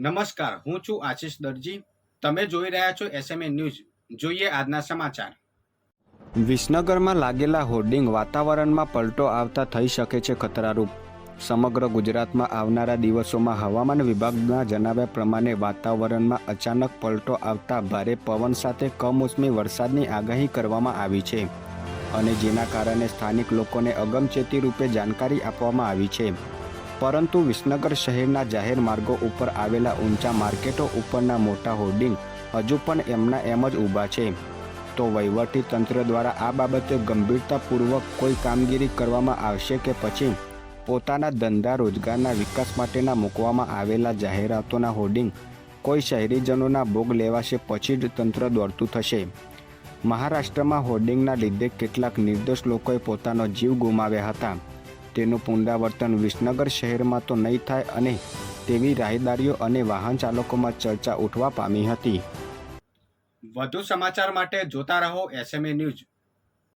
નમસ્કાર, હું છું આશીષ દરજી. તમે જોઈ રહ્યા છો એસએમએ ન્યૂઝ જોઈએ આજના સમાચાર. વિસનગરમાં લાગેલા હોર્ડિંગ વાતાવરણમાં પલટો આવતા થઈ શકે છે ખતરારૂપ. સમગ્ર ગુજરાતમાં આવનારા દિવસોમાં હવામાન વિભાગના જણાવ્યા પ્રમાણે વાતાવરણમાં અચાનક પલટો આવતા ભારે પવન સાથે કમોસમી વરસાદની આગાહી કરવામાં આવી છે. અને જેના કારણે સ્થાનિક લોકોને અગમચેતી રૂપે જાણકારી આપવામાં આવી છે. પરંતુ વિસનગર શહેરના જાહેર માર્ગો ઉપર આવેલા ઊંચા માર્કેટો ઉપરના મોટા હોર્ડિંગ હજુ પણ એમના એમ જ ઊભા છે. તો વહીવટી તંત્ર દ્વારા આ બાબતે ગંભીરતાપૂર્વક કોઈ કામગીરી કરવામાં આવશે કે પછી? પોતાના ધંધા રોજગારના વિકાસ માટેના મૂકવામાં આવેલા જાહેરાતોના હોર્ડિંગ કોઈ શહેરીજનોના ભોગ લેવાશે પછી જ તંત્ર દોડતું થશે. મહારાષ્ટ્રમાં હોર્ડિંગના લીધે કેટલાક નિર્દોષ લોકોએ પોતાનો જીવ ગુમાવ્યા હતા. તેનું પુનરાવર્તન વિસનગર શહેરમાં તો નહીં થાય અને તેવી રાહદારીઓ અને વાહન ચાલકોમાં ચર્ચા ઉઠવા પામી હતી. વધુ સમાચાર માટે જોતા રહો એસએમએ ન્યૂઝ